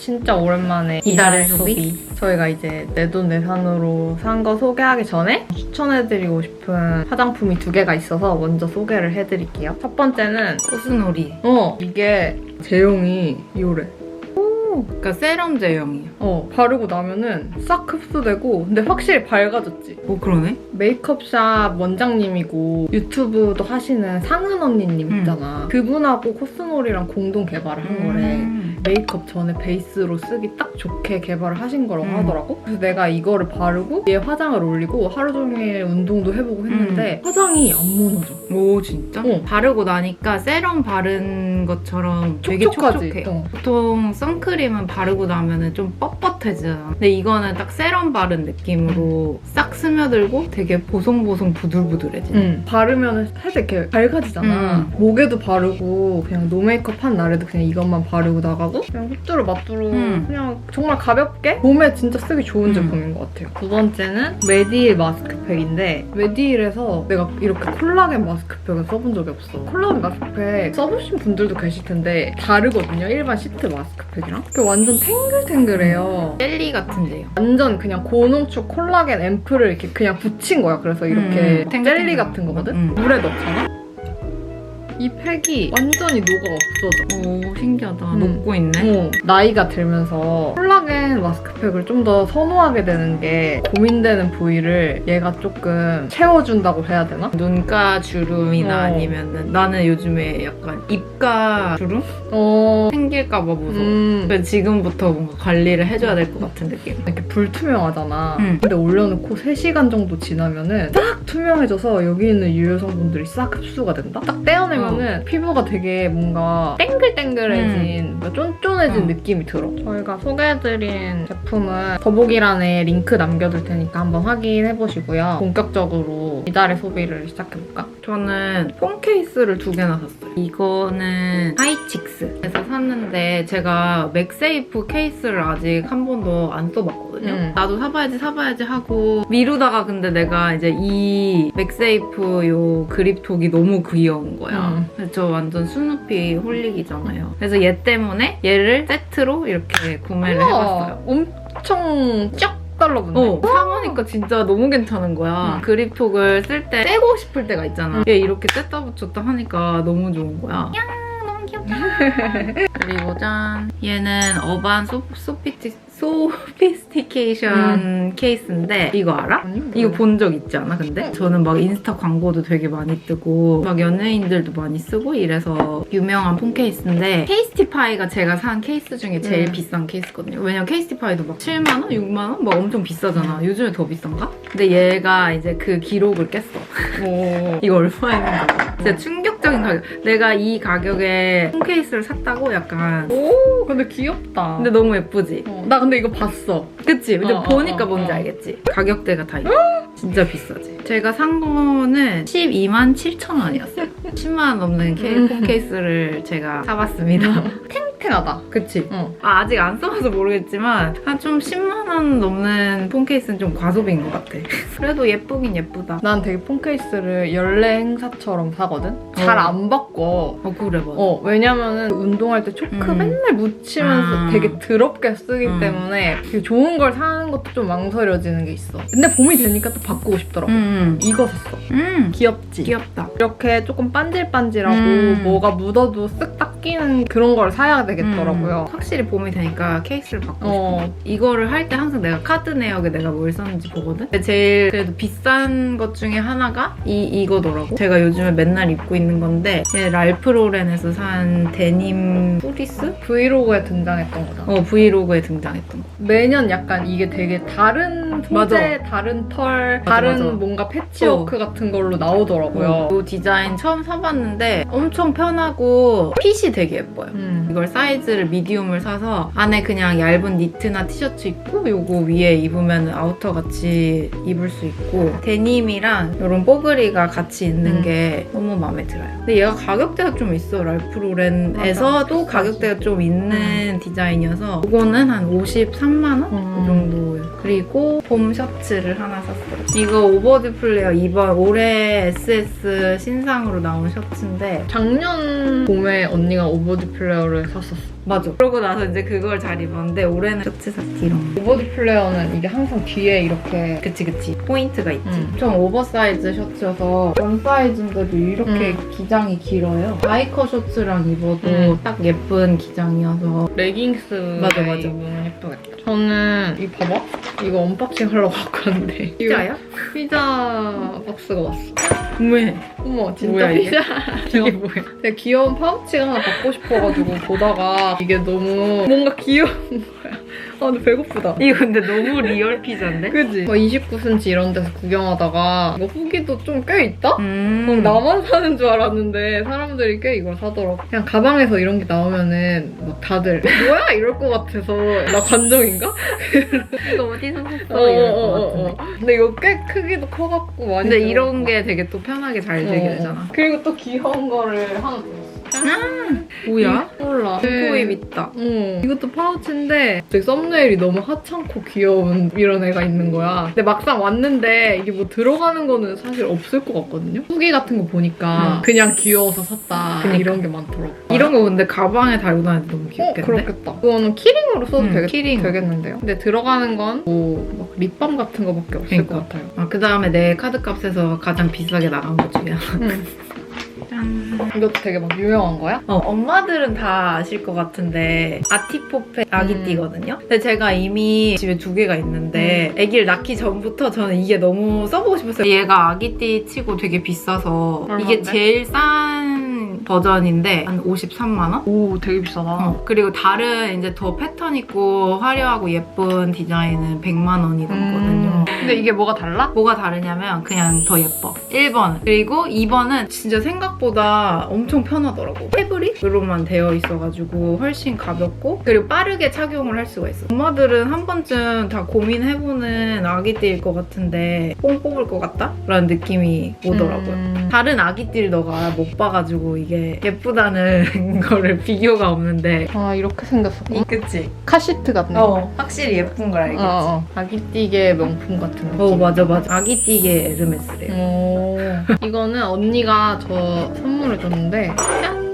진짜 오랜만에 이달의 이달의 소비. 저희가 이제 내돈내산으로 산 거 소개하기 전에 추천해드리고 싶은 화장품이 두 개가 있어서 먼저 소개를 해드릴게요. 첫 번째는 코스놀이. 어 이게 제형이 이래. 그러니까 세럼 제형이야. 어 바르고 나면은 싹 흡수되고 근데 확실히 밝아졌지. 뭐 그러네? 메이크업샵 원장님이고 유튜브도 하시는 상은 언니님 음. 있잖아. 그분하고 코스놀이랑 공동 개발을 한 거래. 음. 메이크업 전에 베이스로 쓰기 딱 좋게 개발을 하신 거라고 음. 하더라고. 그래서 내가 이거를 바르고 얘 화장을 올리고 하루 종일 운동도 해보고 했는데 화장이 안 무너져. 오 진짜? 어. 바르고 나니까 세럼 바른 것처럼 되게 촉촉하지? 촉촉해. 어. 보통 선크림은 바르고 나면은 좀 뻣뻣해지잖아. 근데 이거는 딱 세럼 바른 느낌으로 싹 스며들고 되게 보송보송 부들부들해지. 응. 바르면 살짝 이렇게 밝아지잖아. 음. 목에도 바르고 그냥 노 메이크업 한 날에도 그냥 이것만 바르고 나가고 그냥 휘뚜루 마뚜루 음. 그냥 정말 가볍게 봄에 진짜 쓰기 좋은 음. 제품인 것 같아요. 두 번째는 메디힐 마스크팩인데 메디힐에서 내가 이렇게 콜라겐 마스크팩을 써본 적이 없어. 콜라겐 마스크팩 써보신 분들도 계실 텐데 다르거든요. 일반 시트 마스크팩이랑. 그 완전 탱글탱글해요. 젤리 같은 제형. 완전 그냥 고농축 콜라겐 앰플을 이렇게 그냥 붙인 거야. 그래서 이렇게 음. 젤리 같은 거거든? 음. 물에 넣잖아? 이 팩이 완전히 녹아 없어져. 오 신기하다. 음. 녹고 있네. 어, 나이가 들면서 콜라겐 마스크팩을 좀 더 선호하게 되는 게 고민되는 부위를 얘가 조금 채워준다고 해야 되나? 눈가 주름이나 어. 아니면은 나는 요즘에 약간 입가 주름 어, 생길까봐 무서워. 음, 그래서 지금부터 뭔가 관리를 해줘야 될 것 같은 느낌. 이렇게 불투명하잖아. 음. 근데 올려놓고 3시간 정도 지나면은 싹 투명해져서 여기 있는 유효 성분들이 싹 흡수가 된다? 딱 떼어내면 은 피부가 되게 뭔가 땡글땡글해진, 뭔가 쫀쫀해진 음. 느낌이 들어. 저희가 소개해드린 제품은 더보기란에 링크 남겨둘 테니까 한번 확인해보시고요. 본격적으로 이달의 소비를 시작해볼까? 저는 폰 케이스를 두 개나 샀어요. 이거는 하이칙스에서 샀는데 제가 맥세이프 케이스를 아직 한 번도 안 써봤거든요. 음. 나도 사봐야지 사봐야지 하고 미루다가 근데 내가 이제 이 맥세이프 요 그립톡이 너무 귀여운 거야. 음. 그래서 저 완전 스누피 홀릭이잖아요. 그래서 얘 때문에 얘를 세트로 이렇게 구매를 해봤어요. 엄청 쫙 달라붙네. 어, 사보니까 진짜 너무 괜찮은 거야. 음. 그립톡을 쓸 때 떼고 싶을 때가 있잖아. 얘 이렇게 뗐다 붙였다 하니까 너무 좋은 거야. 야, 너무 귀엽다. 그리고 짠. 얘는 어반 소, 소피티, 소피스티케이션 케이스인데 이거 알아? 아니, 이거. 본 적 있지 않아, 근데? 저는 막 인스타 광고도 되게 많이 뜨고, 막 연예인들도 많이 쓰고 이래서 유명한 폰 케이스인데, 케이스티파이가 제가 산 케이스 중에 제일 음. 비싼 케이스거든요. 왜냐면 케이스티파이도 막 7만원? 6만원? 막 엄청 음. 비싸잖아. 요즘에 더 비싼가? 근데 얘가 이제 그 기록을 깼어. 오. 이거 얼마였는가 봐. 진짜 충격 적인 가격. 내가 이 가격에 폰 케이스를 샀다고 약간. 오, 근데 귀엽다. 근데 너무 예쁘지? 어, 나 근데 이거 봤어. 그치? 근데 어, 어, 보니까 어, 뭔지 어. 알겠지? 가격대가 다 있어. 진짜 비싸지. 제가 산 거는 12만 7천 원이었어요. 10만 원 넘는 케이, 음. 폰 케이스를 제가 사봤습니다. 탱탱하다. 그치? 응. 아, 아직 안 써봐서 모르겠지만 한 좀 10만 원 넘는 폰 케이스는 좀 과소비인 것 같아. 그래도 예쁘긴 예쁘다. 난 되게 폰 케이스를 연례 행사처럼 사거든? 잘 어. 안 바꿔. 어, 그래, 맞아. 어, 왜냐면은 운동할 때 초크 음. 맨날 묻히면서 아. 되게 더럽게 쓰기 음. 때문에 되게 좋은 걸 사는 것도 좀 망설여지는 게 있어. 근데 봄이 되니까 또 바꾸고 싶더라고. 음, 이거 샀어. 음. 음. 귀엽지? 귀엽다. 이렇게 조금 반질반질하고 음. 뭐가 묻어도 쓱 닦이는 그런 걸 사야 되겠더라고요. 음. 확실히 봄이 되니까 케이스를 바꾸고 싶어. 어, 이거를 할 때 항상 내가 카드 내역에 내가 뭘 썼는지 보거든? 근데 제일 그래도 비싼 것 중에 하나가 이, 이거더라고. 제가 요즘에 맨날 입고 있는 건데 얘 랄프 로렌에서 산 데님 프리스? 브이로그에 등장했던 거잖아. 어, 브이로그에 등장했던 거. 매년 약간 이게 되게 다른 소재, 맞아. 다른 털, 맞아, 다른 맞아. 뭔가 패치워크 같은 걸로 나오더라고요. 이 디자인 처음 사봤는데 엄청 편하고 핏이 되게 예뻐요. 음. 이걸 사이즈를 미디움을 사서 안에 그냥 얇은 니트나 티셔츠 입고 요거 위에 입으면 아우터 같이 입을 수 있고 데님이랑 이런 뽀글이가 같이 있는 음. 게 너무 마음에 들어요. 근데 얘가 가격대가 좀 있어. 랄프 로렌에서도 맞아. 가격대가 좀 있는 디자인이어서 이거는 한 53만 원? 음. 그 정도예요. 그리고 봄 셔츠를 하나 샀어요. 이거 오버드 플레이어 이번 올해 SS 신상으로 나온 셔츠인데 작년 봄에 언니가 오버드 플레이어를 샀었어. 맞아. 그러고 나서 이제 그걸 잘 입었는데 올해는 셔츠 샀지 이런 거. 오버드 플레이어는 이게 항상 뒤에 이렇게 그치 그치 포인트가 있지 음. 좀 오버사이즈 셔츠여서 원 사이즈인데도 이렇게 음. 기장이 길어요 바이커 셔츠랑 입어도 음. 딱 예쁜 기장이어서 레깅스 맞아, 맞아. 입으면 예쁘겠다. 저는 이 봐봐. 이거 언박싱 하려고 갖고 왔는데. 피자야? 피자 박스가 왔어. 왜? 어머 진짜 뭐야, 이게? 피자. 이게 뭐야? 되게 귀여운 파우치가 하나 받고 싶어가지고 보다가 이게 너무 뭔가 귀여운 거야. 아 근데 배고프다. 이거 근데 너무 리얼 피자인데? 그지? 29cm 이런 데서 구경하다가 이거 후기도 좀 꽤 있다? 음. 그럼 나만 사는 줄 알았는데 사람들이 꽤 이걸 사더라고. 그냥 가방에서 이런 게 나오면은 막 다들 뭐야 이럴 것 같아서 나 관종인가? 이거 어디서 샀어? 어, 이럴 것 어, 어, 같은데. 어. 근데 이거 꽤 크기도 커갖고 많이. 근데. 이런 게 되게 또 편하게 잘 되게 어. 되잖아. 그리고 또 귀여운 거를 하 나 줬어. 뭐야? 몰라. 코입 있다. 어, 이것도 파우치인데 되게 썸네일이 너무 하찮고 귀여운 이런 애가 있는 거야. 근데 막상 왔는데 이게 뭐 들어가는 거는 사실 없을 것 같거든요. 후기 같은 거 보니까 음. 그냥 귀여워서 샀다 그니까. 이런 게 많더라고. 이런 거 근데 가방에 달고 다니도 너무 어, 귀엽겠네. 그렇겠다. 그거는 키링으로 써도 음, 되겠, 키링. 되겠는데요. 근데 들어가는 건 뭐 립밤 같은 거밖에 없을 그러니까. 것 같아요. 아, 그 다음에 내 카드값에서 가장 비싸게 나간 것 중에 하나. 음. 짠. 이것도 되게 막 유명한 거야? 어, 엄마들은 다 아실 것 같은데 아티포페 아기띠거든요. 근데 제가 이미 집에 두 개가 있는데 아기를 낳기 전부터 저는 이게 너무 써보고 싶었어요. 얘가 아기띠 치고 되게 비싸서 이게 얼마인데? 제일 싼 버전인데 한 53만 원? 오, 되게 비싸다. 어, 그리고 다른 이제 더 패턴 있고 화려하고 예쁜 디자인은 100만 원이 넘거든요. 음. 근데 이게 뭐가 달라? 뭐가 다르냐면 그냥 더 예뻐. 1번은. 그리고 2번은 진짜 생각보다 엄청 편하더라고. 패브릭으로만 되어 있어가지고 훨씬 가볍고 그리고 빠르게 착용을 할 수가 있어. 엄마들은 한 번쯤 다 고민해보는 아기띠일 것 같은데 뽕 뽑을 것 같다? 라는 느낌이 오더라고요. 음. 다른 아기띠를 너가 못 봐가지고 이게 예쁘다는 거를 비교가 없는데 아, 이렇게 생겼었구나. 그치? 카시트 같네. 어 확실히 예쁜 걸 알겠지? 어, 어. 아기띠게 명품 같은 느낌. 어 맞아 맞아 아기띠게 에르메스래요 오. 이거는 언니가 저 선물을 줬는데 짠!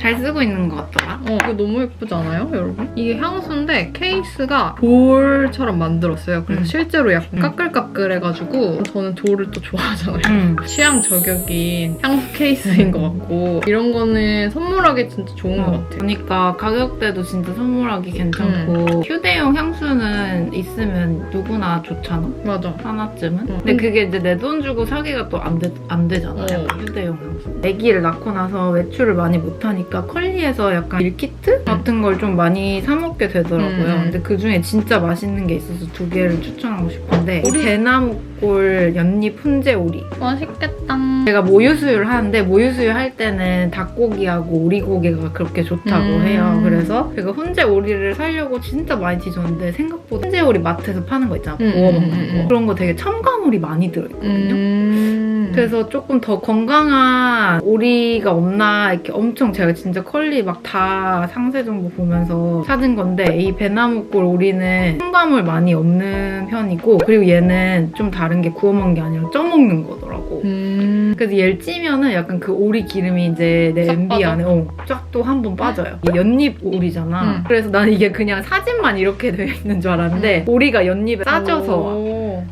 잘 쓰고 있는 것 같더라 어, 이거 너무 예쁘지 않아요, 여러분? 이게 향수인데 케이스가 돌처럼 만들었어요. 그래서 음. 실제로 약간 음. 까끌까끌해가지고 저는 돌을 또 좋아하잖아요. 응 취향 저격인 향수 케이스인 것 같고 이런 거는 선물하기 진짜 좋은 것 같아요. 그러니까 가격대도 진짜 선물하기 괜찮고 휴대용 향수는 있으면 누구나 좋잖아 맞아. 하나쯤은 응. 근데 그게 이제 내 돈 주고 사기가 또안안 되잖아 어. 약간 휴대용 향수 아기를 낳고 나서 외출을 많이 못하니까 컬리에서 약간 밀키트 같은 걸 좀 많이 사 먹게 되더라고요 음. 근데 그 중에 진짜 맛있는 게 있어서 두 개를 추천하고 싶은데 오리. 대나무골 연잎 훈제 오리 맛있겠다. 제가 모유수유를 하는데 모유수유 할 때는 닭고기하고 오리고기가 그렇게 좋다고 음. 해요. 그래서 제가 훈제 오리를 사려고 진짜 많이 뒤졌는데 생각보다 훈제 오리 마트에서 파는 거 있잖아. 음, 구워 음, 먹는 음, 거. 음. 그런 거 되게 첨가물이 많이 들어있거든요. 음. 그래서 조금 더 건강한 오리가 없나 이렇게 엄청 제가 진짜 컬리 막 다 상세 정보 보면서 찾은 건데 이 배나무골 오리는 첨가물 많이 없는 편이고 그리고 얘는 좀 다른 게 구워 먹는 게 아니라 쪄 먹는 거더라고. 음. 그래서 얘를 찌면은 약간 그 오리 기름이 이제 내 빠져? 안에 어, 쫙또 한 번 빠져요. 연잎 오리잖아. 음. 그래서 나는 이게 그냥 사진만 이렇게 되어 있는 줄 알았는데 오리가 연잎에 싸져서.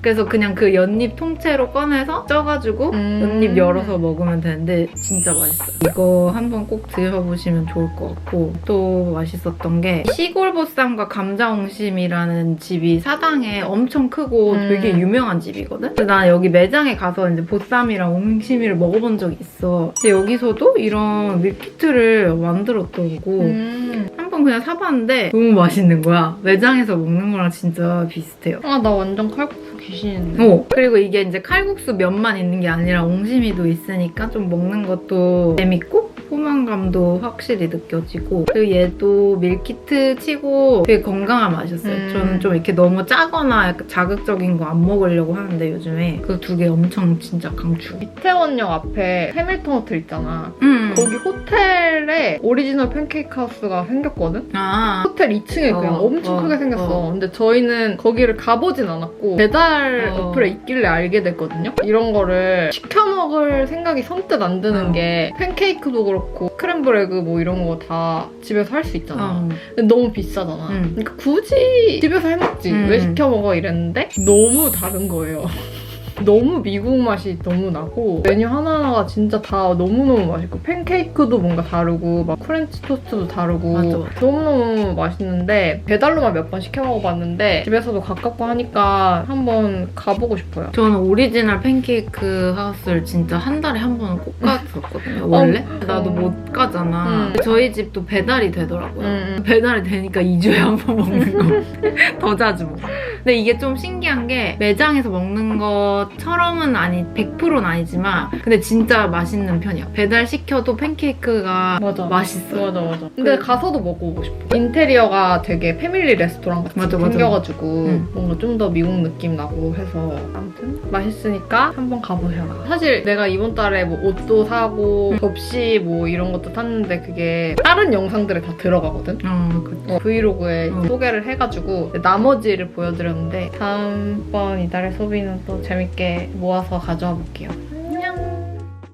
그래서 그냥 그 연잎 통째로 꺼내서 쪄가지고 음. 연잎 열어서 먹으면 되는데 진짜 맛있어요. 이거 한번 꼭 드셔보시면 좋을 것 같고 또 맛있었던 게 시골보쌈과 감자옹심이라는 집이 사당에 엄청 크고 음. 되게 유명한 집이거든. 근데 난 여기 매장에 가서 이제 보쌈이랑 옹심이를 먹어본 적이 있어. 근데 여기서도 이런 밀키트를 만들었더라고. 음. 한번 그냥 사봤는데 너무 맛있는 거야. 매장에서 먹는 거랑 진짜 비슷해요. 아, 나 완전 칼국수 귀신인데. 어, 그리고 이게 이제 칼국수 면만 있는 게 아니라 옹심이도 있으니까 좀 먹는 것도 재밌고 포만감도 확실히 느껴지고 그리고 얘도 밀키트 치고 되게 건강한 맛이었어요. 음. 저는 좀 이렇게 너무 짜거나 약간 자극적인 거 안 먹으려고 하는데 요즘에 그 두 개 엄청 진짜 강추. 이태원역 앞에 해밀턴 호텔 있잖아. 음. 거기 호텔에 오리지널 팬케이크 하우스가 생겼거든? 아. 호텔 2층에 그냥 어, 엄청 어, 크게 생겼어. 어. 근데 저희는 거기를 가보진 않았고 배달 어. 어플에 있길래 알게 됐거든요. 이런 거를 시켜 먹을 생각이 선뜻 안 드는 어. 게 팬케이크도 그렇고 에그 뭐 이런 거 다 집에서 할 수 있잖아. 어. 근데 너무 비싸잖아. 음. 그러니까 굳이 집에서 해 먹지 음. 왜 시켜 먹어 이랬는데 너무 다른 거예요. 너무 미국 맛이 너무 나고 메뉴 하나하나가 진짜 다 너무너무 맛있고 팬케이크도 뭔가 다르고 막 프렌치 토스트도 다르고 맞아, 맞아. 너무너무 맛있는데 배달로만 몇 번 시켜 먹어봤는데 집에서도 가깝고 하니까 한번 가보고 싶어요. 저는 오리지널 팬케이크 하우스를 진짜 한 달에 한 번은 꼭 갔었거든요. 원래 어. 나도 못 가잖아. 음. 저희 집도 배달이 되더라고요. 음. 배달이 되니까 2주에 한 번 먹는 거. 더 자주 먹어. 근데 이게 좀 신기한 게 매장에서 먹는 것 처럼은 아니, 100%는 아니지만 근데 진짜 맛있는 편이야. 배달 시켜도 팬케이크가 맞아. 맛있어. 맞아 맞아. 근데 가서도 먹어보고 싶어. 인테리어가 되게 패밀리 레스토랑 같이 맞아, 맞아. 생겨가지고 응. 뭔가 좀 더 미국 느낌 나고 해서 아무튼 맛있으니까 한번 가보셔라. 사실 내가 이번 달에 뭐 옷도 사고 응. 접시 뭐 이런 것도 샀는데 그게 다른 영상들에 다 들어가거든. 어, 그 어, 브이로그에 응. 소개를 해가지고 나머지를 보여드렸는데 다음번 이달의 소비는 또 재밌게 모아서 가져와 볼게요.